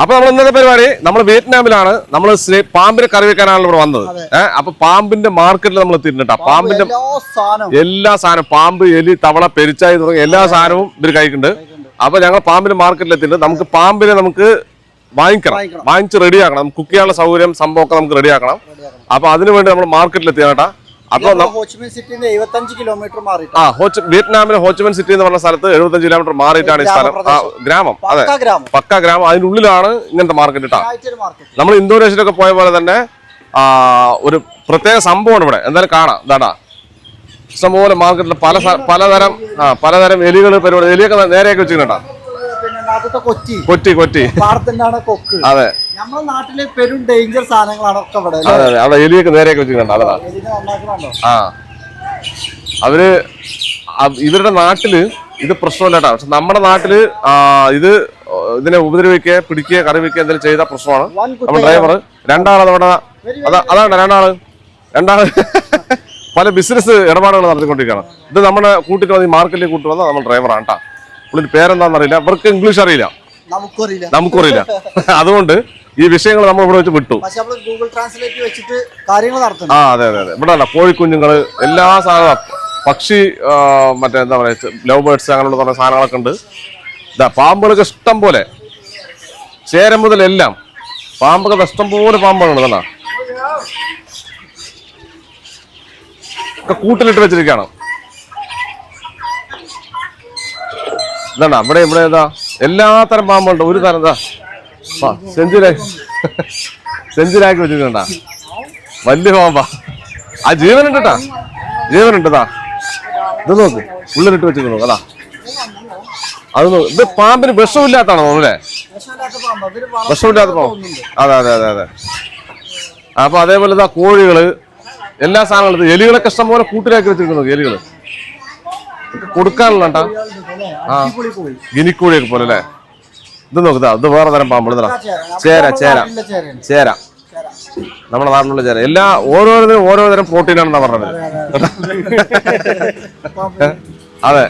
അപ്പൊ നമ്മൾ ഇന്നത്തെ പരിപാടി നമ്മൾ വിയറ്റ്നാമിലാണ്. നമ്മൾ പാമ്പിനെ കറി വെക്കാനാണ് ഇവിടെ വന്നത്. ഏഹ് അപ്പൊ പാമ്പിന്റെ മാർക്കറ്റിൽ നമ്മൾ എത്തിയിട്ടുണ്ട് പാമ്പിന്റെ എല്ലാ സാധനവും. പാമ്പ് എലി തവള പെരിച്ചായി തുടങ്ങി എല്ലാ സാധനവും ഇവർ കഴിക്കുന്നുണ്ട്. അപ്പൊ ഞങ്ങൾ പാമ്പിന്റെ മാർക്കറ്റിൽ എത്തിയിട്ടുണ്ട്. നമുക്ക് പാമ്പിനെ നമുക്ക് വാങ്ങിക്കണം. വാങ്ങിച്ച് റെഡിയാക്കണം കുക്ക് ചെയ്യാനുള്ള സൗകര്യം സംഭവമൊക്കെ നമുക്ക് റെഡിയാക്കണം അപ്പൊ അതിനു വേണ്ടി നമ്മൾ മാർക്കറ്റിൽ എത്തിയ കേട്ടാ അപ്പൊ ന- ഹോച്ചിമിൻ സിറ്റിന്ന് എഴുപത്തഞ്ച് കിലോമീറ്റർ ആ ഹോച്ച് വിയറ്റ്നാമിലെ ഹോച്ച്മൻ സിറ്റി എന്ന് പറഞ്ഞ സ്ഥലത്ത് എഴുപത്തഞ്ച് കിലോമീറ്റർ മാറിയിട്ടാണ് ഈ സ്ഥലം. ഗ്രാമം. അതെ. പക്ക ഗ്രാമം. അതിനുള്ളിലാണ് ഇങ്ങനത്തെ മാർക്കറ്റ് മാർക്കറ്റ് നമ്മൾ ഇന്തോനേഷ്യയിലൊക്കെ പോയ പോലെ തന്നെ ഒരു പ്രത്യേക സംഭവമാണ് ഇവിടെ. എന്തായാലും കാണാം. ഇതാടാ. ഇഷ്ടംപോലെ മാർക്കറ്റിൽ പല പലതരം ആ പലതരം എലികൾ പരിപാടി എലിയൊക്കെ നേരെയൊക്കെ വെച്ചിട്ടുണ്ടാ കൊച്ചി. കൊച്ചി കൊച്ചി. പാടത്തിന്റെ കൊക്ക്. അതെ. നമ്മുടെ നാട്ടിലെ പെരും ഡേഞ്ചർ സാധനങ്ങളാണ് ഒക്കെ ഇവിടെ? അതെ അതെ. അവിടെ എലിയൊക്കെ നേരെയൊക്കെ വെച്ചിട്ടുണ്ട്. അതാ ആ. അവർ ഇവരുടെ നാട്ടിൽ ഇത് പ്രശ്നമില്ല കേട്ടോ. പക്ഷെ നമ്മുടെ നാട്ടിൽ ഇത് ഇതിനെ ഉപദ്രവിക്കുക പിടിക്കുക കറി വെക്കുക എന്തെങ്കിലും ചെയ്ത പ്രശ്നമാണ്. നമ്മുടെ ഡ്രൈവർ രണ്ടാൾ നമ്മുടെ അതാണ് രണ്ടാൾ. രണ്ടാൾ പല ബിസിനസ് ഇടപാടുകൾ നടത്തിക്കൊണ്ടിരിക്കുകയാണ്. ഇത് നമ്മുടെ കൂട്ടിട്ട് വന്ന് ഈ മാർക്കറ്റിൽ കൂട്ടി വന്നാൽ നമ്മൾ ഡ്രൈവറാണ് കേട്ടോ. പുള്ളിന്റെ പേരെന്താണെന്ന് അറിയില്ല. ഇവർക്ക് ഇംഗ്ലീഷ് അറിയില്ല. നമുക്കറിയില്ല. അതുകൊണ്ട് ഈ വിഷയങ്ങൾ നമ്മൾ ഇവിടെ വെച്ച് വിട്ടു. ഗൂഗിൾ ട്രാൻസ്ലേറ്റ് വെച്ചിട്ട് കാര്യങ്ങൾ നടത്തുന്നു. ആ അതെ അതെ അതെ. ഇവിടെ അല്ല കോഴിക്കുഞ്ഞുങ്ങൾ എല്ലാ സാധനം പക്ഷി മറ്റേ എന്താ പറയുക ലവ് ബേർഡ്സ് അങ്ങനെയുള്ള പറഞ്ഞ സാധനങ്ങളൊക്കെ ഉണ്ട്. ഇതാ പാമ്പുകൾക്ക് ഇഷ്ടം പോലെ. ചേരം മുതൽ എല്ലാം. പാമ്പുകൾ ഇഷ്ടം പോലെ പാമ്പുകളുണ്ട് ഒക്കെ കൂട്ടിലിട്ട് വെച്ചിരിക്കുകയാണ്. ഇതാണ്ടാ ഇവിടെ ഇവിടെ ഏതാ? എല്ലാ തരം പാമ്പുണ്ട് ഒരു തരം എന്താ സെഞ്ചുറി സെഞ്ചുറാക്കി വെച്ചിട്ടുണ്ടാ വലിയ പാമ്പാ. ആ ജീവനുണ്ട് കേട്ടാ ജീവനുണ്ട് താ ഇത് നോക്ക്. ഉള്ളിലിട്ട് വെച്ചിരുന്നു അതാ. അത് നോക്ക്. ഇത് പാമ്പിന് വിഷമില്ലാത്താണോ തോന്നുന്നല്ലേ വിഷമില്ലാത്ത പാമ്പ്. അതെ അതെ അതെ അതെ. അപ്പൊ അതേപോലെ ഇതാ കോഴികൾ എല്ലാ സാധനങ്ങളും ഇത് എലികളൊക്കെ ഇഷ്ടം പോലെ കൂട്ടിലാക്കി വെച്ചിരിക്കുന്നു എലികൾ. കൊടുക്കാനുള്ള ആ. ഗിനിക്കോഴിയൊക്കെ പോലെ അല്ലേ? ഇത് നോക്കുതാ ഇത് വേറെ തരം പാമ്പ് ഇതാ. ചേര. ചേര ചേര. നമ്മുടെ നാട്ടിലുള്ള ചേര. എല്ലാ ഓരോരുത്തരും ഓരോ തരം പ്രോട്ടീനാണെന്നാ പറഞ്ഞത്. അതെ.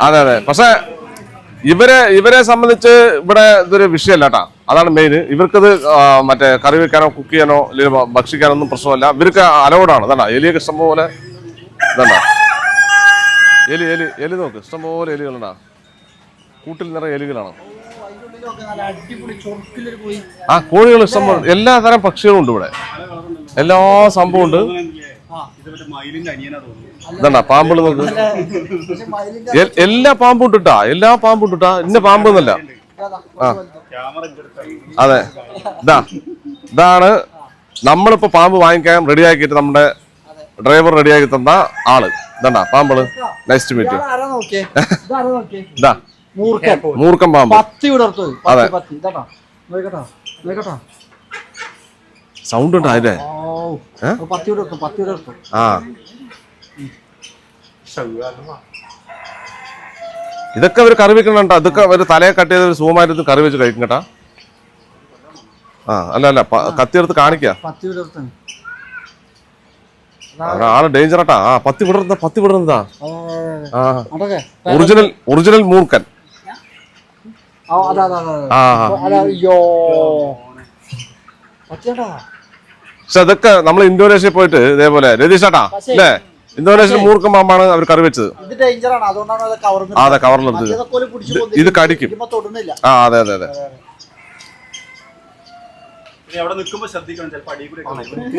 അതെ അതെ. പക്ഷെ ഇവരെ ഇവരെ സംബന്ധിച്ച് ഇവിടെ ഇതൊരു വിഷയമല്ല കേട്ടാ. അതാണ് മെയിൻ ഇവർക്കത് മറ്റേ കറി വെക്കാനോ കുക്ക് ചെയ്യാനോ അല്ലെങ്കിൽ ഭക്ഷിക്കാനോ ഒന്നും പ്രശ്നമല്ല. ഇവർക്ക് അലൗഡാണ് അതാണ് എലിയൊക്കെ ഇഷ്ടം പോലെ ഇതാ എലി എലി എലി നോക്ക്. ഇഷ്ടം പോലെ എലികളുണ്ടാ കൂട്ടിൽ നിറയെ എലികളാണ്. ആ കോഴികൾ ഇഷ്ടംപോലെ എല്ലാ തരം പക്ഷികളും ഉണ്ട് ഇവിടെ. എല്ലാ സംഭവം ഉണ്ട്. ആ. ഇത് മറ്റേ അനിയനാ തോന്നുന്നു ഇതാ പാമ്പുകൾ നോക്ക്. എല്ലാ പാമ്പും ഉണ്ട് ട്ടാ എല്ലാ പാമ്പും ഉണ്ട് ട്ടാ ഇന്ന പാമ്പ് എന്നല്ല അതെ. ഇതാ. ഇതാണ് നമ്മളിപ്പോ പാമ്പ് വാങ്ങിക്കാൻ റെഡിയാക്കിയിട്ട് നമ്മുടെ ഡ്രൈവർ റെഡിയാക്കി തന്ന ആൾ. ഇതാ പാമ്പൾ നൈസ് ടു മീറ്റ്? ഇതാ. മൂർക്കം പാമ്പ്. അതെ. സൗണ്ട് ഉണ്ടോ അതിന്റെ ആ. ഇതൊക്കെ അവർ കറി വെക്കണ ഇതൊക്കെ അവർ തലയെ കട്ട് ചെയ്ത് ഒരു സുഖമായിട്ട് കറി വെച്ച് കഴിക്കും കേട്ടാ. ആ അല്ല അല്ല കത്തിയെടുത്ത് കാണിക്ക. ആൾ ഡേഞ്ചർ ആട്ടാ. ആ പത്തി വിടർന്ന പത്തി വിടർന്നതാ. ആ. അതൊക്കെ. ഒറിജിനൽ ഒറിജിനൽ മൂർക്കൻ പക്ഷെ അതൊക്കെ നമ്മൾ ഇന്തോനേഷ്യയിൽ പോയിട്ട് ഇതേപോലെ രതീഷ് ആട്ടാ അല്ലേ? ഇന്തോനേഷ്യയിൽ മൂർക്കം പാമ്പാണ് അവർ കറി വെച്ചത്. അത് കവർന്ന് അതെ കവറിലെടുത്തത് ഇത് കടിക്കും. ആ അതെ അതെ അതെ.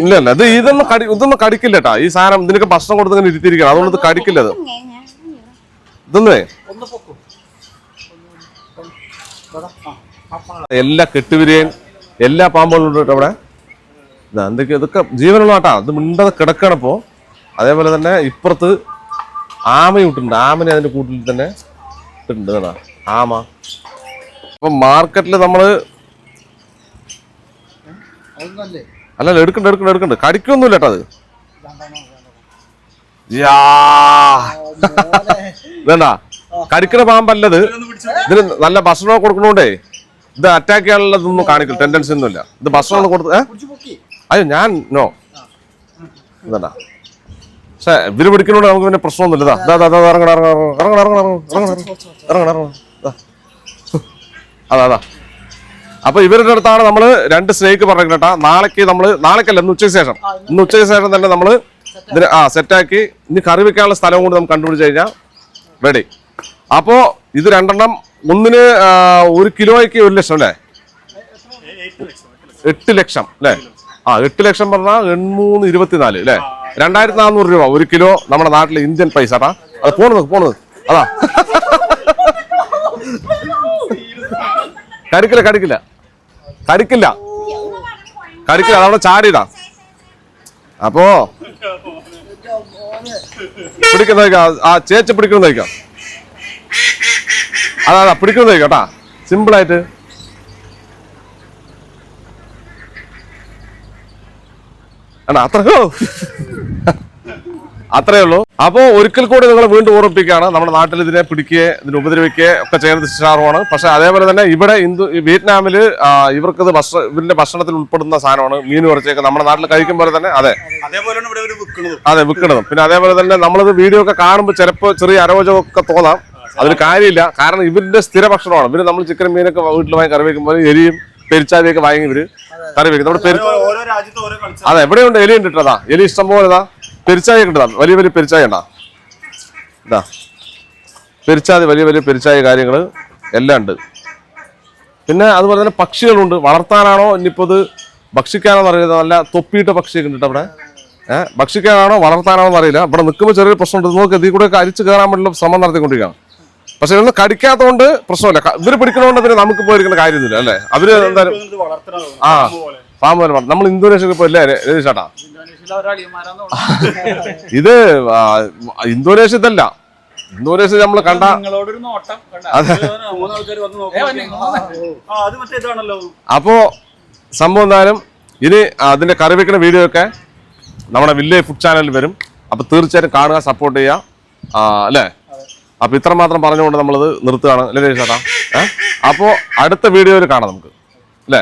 ഇല്ല ഇല്ല ഇത് ഇതൊന്നും കടി ഇതൊന്നും കടിക്കില്ല കേട്ടാ ഈ സാധനം ഇതിനൊക്കെ ഭക്ഷണം കൊടുത്ത് ഇങ്ങനെ ഇരുത്തിയിരിക്കണം. അതുകൊണ്ട് ഇത് കടിക്കില്ല ഇത്. ഇതൊന്നേ. എല്ലാ കെട്ടുപിരിയൻ എല്ലാ പാമ്പുകളും ഉണ്ട് കേട്ടോ അവിടെ? ഇതാ എന്തൊക്കെ ഇതൊക്കെ ജീവനുള്ള കേട്ടാ ഇത് മിണ്ടത് കിടക്കണപ്പോ അതേപോലെ തന്നെ ഇപ്പുറത്ത് ആമയും ഇട്ടിട്ടുണ്ട് ആമനെ അതിന്റെ കൂട്ടിൽ തന്നെ ഇട്ടുണ്ട് കേട്ടാ. ആമ. അപ്പൊ മാർക്കറ്റിൽ നമ്മൾ അതൊന്നല്ലേ അല്ലല്ല എടുക്കണ്ട എടുക്കണ്ട എടുക്കണ്ട. കടിക്കൊന്നുമില്ല കേട്ടോ അത്. ഇതണ്ടാ കടിക്കണ പാമ്പല്ലത് ഇതിന് നല്ല ഭക്ഷണമൊക്കെ കൊടുക്കണോണ്ടേ ഇത് അറ്റാക്ക് ചെയ്യാനുള്ള ഇതൊന്നും കാണിക്കില്ല ടെൻഡൻസി ഒന്നുമില്ല. ഇത് ഭക്ഷണം കൊടുത്ത് അയ്യോ ഞാൻ നോ ഇതണ്ടാ പക്ഷെ ഇവർ പിടിക്കുന്നോണ്ട് നമുക്ക് പിന്നെ പ്രശ്നമൊന്നുമില്ല ഇറങ്ങണം ഇറങ്ങണം ഇറങ്ങണം ഇറങ്ങണം. അതാ അതാ അപ്പൊ ഇവരുടെ അടുത്താണ് നമ്മൾ രണ്ട് സ്നേക്ക് പറഞ്ഞേട്ടാ നാളേക്ക് നമ്മൾ നാളേക്കല്ല ഇന്ന് ഉച്ചയ്ക്ക് ശേഷം ഇന്ന് ഉച്ചയ്ക്ക് ശേഷം തന്നെ നമ്മൾ ഇതിന് ആ സെറ്റാക്കി ഇനി കറി വെക്കാനുള്ള സ്ഥലവും കൂടി നമുക്ക് കണ്ടുപിടിച്ച് കഴിഞ്ഞാൽ റെഡി അപ്പോ ഇത് രണ്ടെണ്ണം ഒന്നിന് ഒരു കിലോയ്ക്ക് ഒരു ലക്ഷം അല്ലേ എട്ട് ലക്ഷം അല്ലേ ആ എട്ട് ലക്ഷം പറഞ്ഞാൽ എണ്ണൂന്ന് ഇരുപത്തിനാല് അല്ലേ രണ്ടായിരത്തി നാനൂറ് രൂപ ഒരു കിലോ നമ്മുടെ നാട്ടിലെ ഇന്ത്യൻ പൈസ ട്ടാ. അത് പോണത് പോണത്. അതാ. കരുക്കില്ല കടിക്കില്ല കരുക്കില്ല. കരുക്കില്ല അതവിടെ ചാടിയിടാ. അപ്പോ പിടിക്കുന്നതായിരിക്കാം ആ ചേച്ചി പിടിക്കുന്നതായിരിക്കാം അതാ പിടിക്കുന്നതായിരിക്കാം കേട്ടാ സിമ്പിൾ അണ്ണാ അത്രയോ അത്രേ ഉള്ളൂ. അപ്പോൾ ഒരിക്കൽ കൂടി നിങ്ങൾ വീണ്ടും ഓർമ്മിപ്പിക്കുകയാണ്. നമ്മുടെ നാട്ടിൽ ഇതിനെ പിടിക്കുകയെ ഇതിനെ ഉപദ്രവിക്കുകയെ ഒക്കെ ചെയ്യുന്നത് ശിക്ഷാർഹമാണ് പക്ഷെ അതേപോലെ തന്നെ ഇവിടെ ഇന്ത്യ വിയറ്റ്നാമിൽ ഇവർക്ക് ഇത് ഇവരുടെ ഭക്ഷണത്തിൽ ഉൾപ്പെടുന്ന സാധനമാണ് മീൻ കുറച്ചൊക്കെ നമ്മുടെ നാട്ടിൽ കഴിക്കും പോലെ തന്നെ അതെ. അതെ വിൽക്കണതും. പിന്നെ അതേപോലെ തന്നെ നമ്മളിത് വീഡിയോ ഒക്കെ കാണുമ്പോൾ ചിലപ്പോൾ ചെറിയ അരോചകമൊക്കെ തോന്നാം. അതിന് കാര്യമില്ല. കാരണം ഇവരുടെ സ്ഥിര ഭക്ഷണമാണ്. പിന്നെ നമ്മൾ ചിക്കൻ മീനൊക്കെ വീട്ടിൽ വാങ്ങി കറി വയ്ക്കുമ്പോൾ എരിയും പെരിച്ചാതിയൊക്കെ വാങ്ങി ഇവർ കറി വെക്കും നമ്മുടെ അതെ എവിടെയുണ്ട് എലി ഉണ്ട് കേട്ടോ എലി ഇഷ്ടം പോലെ ഇതാ പെരിച്ചായ കണ്ടതാ വലിയ വലിയ പെരിച്ചായ ഉണ്ടാ? ഇതാ പെരിച്ചാതി വലിയ വലിയ പെരിച്ചായ കാര്യങ്ങൾ എല്ലാം ഉണ്ട്. പിന്നെ അതുപോലെ തന്നെ പക്ഷികളുണ്ട്. വളർത്താനാണോ ഇനിയിപ്പോൾ ഇത് ഭക്ഷിക്കാനോ അറിയില്ല. നല്ല തൊപ്പിയിട്ട പക്ഷിയൊക്കെ ഉണ്ട് അവിടെ. ഏഹ് ഭക്ഷിക്കാനാണോ വളർത്താനാണോ എന്നറിയില്ല ഇവിടെ നിൽക്കുമ്പോൾ ചെറിയൊരു പ്രശ്നമുണ്ട്. നോക്ക് ഇതിൽ കൂടെ അരിച്ച് കയറാൻ വേണ്ടിയുള്ള ശ്രമം നടത്തിക്കൊണ്ടിരിക്കുകയാണ്. പക്ഷെ ഇതൊന്ന് കടിക്കാത്തതുകൊണ്ട് പ്രശ്നമില്ല. ഇവർ പിടിക്കണോണ്ട് പിന്നെ നമുക്ക് പോയിരിക്കുന്ന കാര്യമൊന്നുമില്ല അല്ലേ? അവർ എന്തായാലും ആ പോലെ. ഫാം പോലെ. നമ്മൾ ഇന്തോനേഷ്യ പോയില്ലേ? രതീഷേട്ടാ ഇന്തോനേഷ്യയിലെ ഒരളിയന്മാരാന്ന് തോന്നുന്നു. ഇത് ഇന്തോനേഷ്യ ഇതല്ല ഇന്തോനേഷ്യ നമ്മൾ കണ്ട നിങ്ങളോടൊരു നോട്ടം. കണ്ട? മൂന്ന് ആൾക്കാർ വന്ന് ഏ, നോക്കാം. വന്നേ, ഇങ്ങ് വന്നേ. ആ അത് മറ്റേ ഇതാണല്ലോ. അപ്പോ സംഭവം എന്തായാലും ഇനി അതിന്റെ കറി വെക്കുന്ന വീഡിയോ ഒക്കെ നമ്മുടെ വില്ലേജ് ഫുഡ് ചാനലിൽ വരും. അപ്പൊ തീർച്ചയായിട്ടും കാണുക സപ്പോർട്ട് ചെയ്യുക. ആ, അല്ലേ? അപ്പൊ ഇത്ര മാത്രം പറഞ്ഞുകൊണ്ട് നമ്മളത് നിർത്തുകയാണ്. അല്ലേ ചേട്ടാ അപ്പോ അടുത്ത വീഡിയോയിൽ കാണാം നമുക്ക്. അല്ലേ?